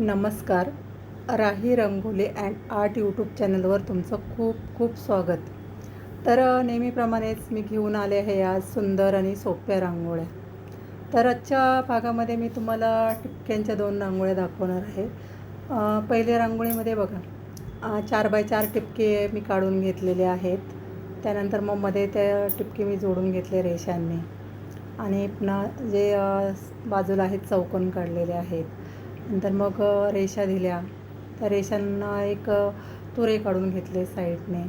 नमस्कार. Rahi rangoli and art YouTube चॅनलवर तुमचं खूप खूप स्वागत. तर नेहमीप्रमाणेच मी घेऊन आले आहे आज सुंदर आणि सोप्या रांगोळ्या. तर आजच्या भागामध्ये मी तुम्हाला टिपक्यांच्या दोन रांगोळ्या दाखवणार आहे. पहिल्या रांगोळीमध्ये बघा. चार बाय चार टिपके मी काढून घेतलेले आहेत. त्यानंतर मग मध्ये त्या टिपके मी जोडून घेतले रेषांनी. आणि पुन्हा जे बाजूला आहेत चौकोन काढलेले आहेत. नंतर मग रेषा दिल्या. त्या रेषांना एक तुरे काढून घेतले साईडने.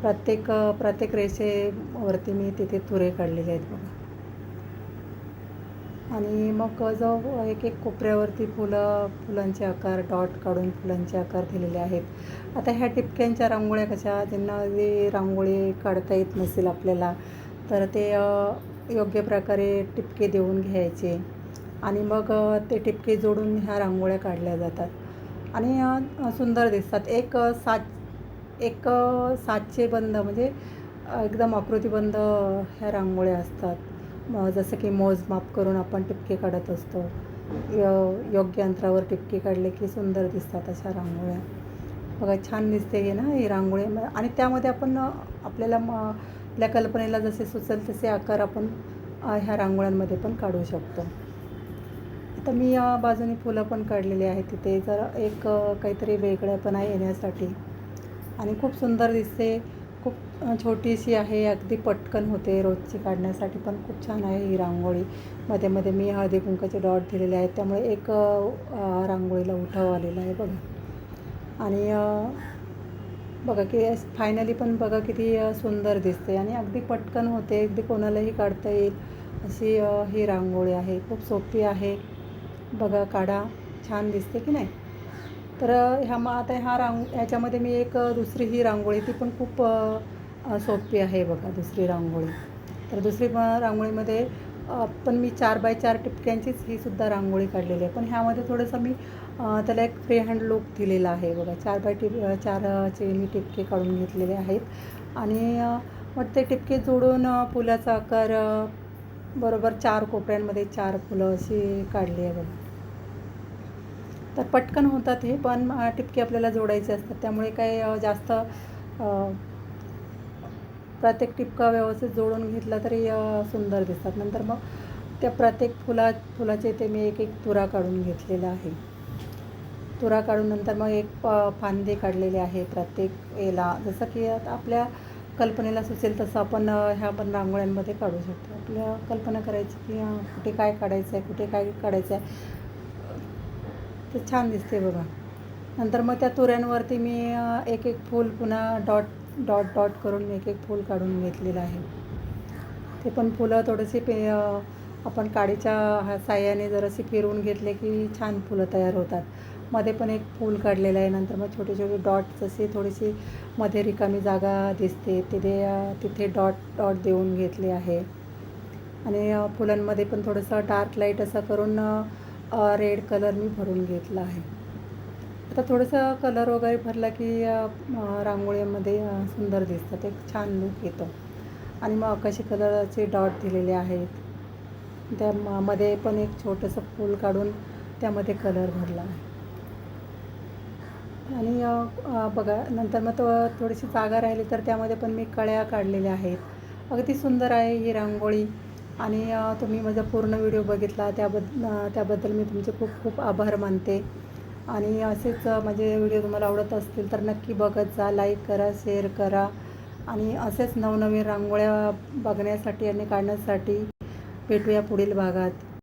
प्रत्येक प्रत्येक रेषेवरती मी तिथे तुरे काढलेले आहेत बघा. आणि मग जो एक एक कोपऱ्यावरती फुलं फुलांचे आकार डॉट काढून फुलांचे आकार दिलेले आहेत. आता ह्या टिपक्यांच्या रांगोळ्या कशा? ज्यांना जे रांगोळी काढता येत नसेल आपल्याला तर ते योग्य प्रकारे टिपके देऊन घ्यायचे. आणि मग ते टिपके जोडून ह्या रांगोळ्या काढल्या जातात. आणि सुंदर दिसतात. एक सात एक सातचे बंद म्हणजे एकदम आकृतीबंद ह्या रांगोळ्या असतात. जसं की मोजमाप करून आपण टिपके काढत असतो. य योग्य अंतरावर टिपके काढले की सुंदर दिसतात अशा रांगोळ्या. बघा छान दिसते हे ना ही रांगोळी. आणि त्यामध्ये आपण आपल्याला म आपल्या कल्पनेला जसे सुचेल तसे आकार आपण ह्या रांगोळ्यांमध्ये पण काढू शकतो. आता मी या बाजूने फुलं पण काढलेली आहेत तिथे. जर एक अ, काहीतरी वेगळेपणा येण्यासाठी. आणि खूप सुंदर दिसते. खूप छोटीशी आहे. अगदी पटकन होते रोजची काढण्यासाठी पण खूप छान आहे ही रांगोळी. मध्ये मध्ये मी हळदी कुंकाचे डॉट दिलेले आहेत. त्यामुळे एक रांगोळीला उठाव आलेला आहे बघा. आणि बघा की फायनली पण बघा किती सुंदर दिसते. आणि अगदी पटकन होते. अगदी कोणालाही काढता येईल अशी ही रांगोळी आहे. खूप सोपी आहे. बघा काढा. छान दिसते की नाही? तर ह्या मग आता ह्या रांग ह्याच्यामध्ये मी एक दुसरी ही रांगोळी ती पण खूप सोपी आहे बघा दुसरी रांगोळी. तर दुसरी रांगोळीमध्ये पण मी चार बाय चार टिपक्यांचीच ही सुद्धा रांगोळी काढलेली आहे. पण ह्यामध्ये थोडंसं मी त्याला एक फ्री हँड लुक दिलेला आहे बघा. चार बाय टिप चारचे मी टिपके काढून घेतलेले आहेत. आणि मग ते टिपके जोडून फुलाचा आकार बरोबर चार कोपऱ्यांमध्ये चार फुलं अशी काढली आहे बघा. तर पटकन होतात हे पण टिपके आपल्याला जोडायचे असतात. त्यामुळे काही जास्त प्रत्येक टिपका व्यवस्थित जोडून घेतला तरी सुंदर दिसतात. नंतर मग त्या प्रत्येक फुला फुलाचे ते मी एक एक तुरा काढून घेतलेला आहे. तुरा काढून नंतर मग एक प फांदे काढलेले आहे प्रत्येक याला जसं की आपल्या कल्पनेला सुचेल तसं आपण ह्या पण रांगोळ्यांमध्ये काढू शकतो. आपल्या कल्पना करायची की कुठे काय काढायचं आहे कुठे काय काढायचं आहे ते छान दिसते बघा. नंतर मग त्या तुऱ्यांवरती मी एक एक फूल पुन्हा डॉट डॉट डॉट करून एक एक फूल काढून घेतलेलं आहे. ते पण फुलं थोडेसे पे आपण काडीच्या हा साह्याने जरासे फिरवून घेतले की छान फुलं तयार होतात. मध्ये पण एक फूल काढलेलं आहे. नंतर मग छोटे छोटे डॉट जसे थोडीशी मध्ये रिकामी जागा दिसते तिथे तिथे डॉट डॉट देऊन घेतले आहे. आणि फुलांमध्ये पण थोडंसं डार्क लाइट असं करून रेड कलर मी भरून घेतला आहे. आता थोडंसं कलर वगैरे भरला की रांगोळीमध्ये सुंदर दिसतात एक छान लुक येतो. आणि मग आकाशी कलरचे डॉट दिलेले आहेत. त्या मध्ये पण एक छोटंसं फूल काढून त्यामध्ये कलर भरला आहे. आणि बघा नंतर मग तो थोडीशी जागा राहिली तर त्यामध्ये पण मी कळ्या काढलेल्या आहेत. अगदी सुंदर आहे ही रांगोळी. आणि तुम्ही माझा पूर्ण व्हिडिओ बघितला त्याबद्द त्याबद्दल मी तुमचे खूप खूप आभार मानते. आणि असेच माझे व्हिडिओ तुम्हाला आवडत असतील तर नक्की बघत जा लाईक करा शेअर करा. आणि असेच नवनवीन रांगोळ्या बघण्यासाठी आणि काढण्यासाठी भेटूया पुढील भागात.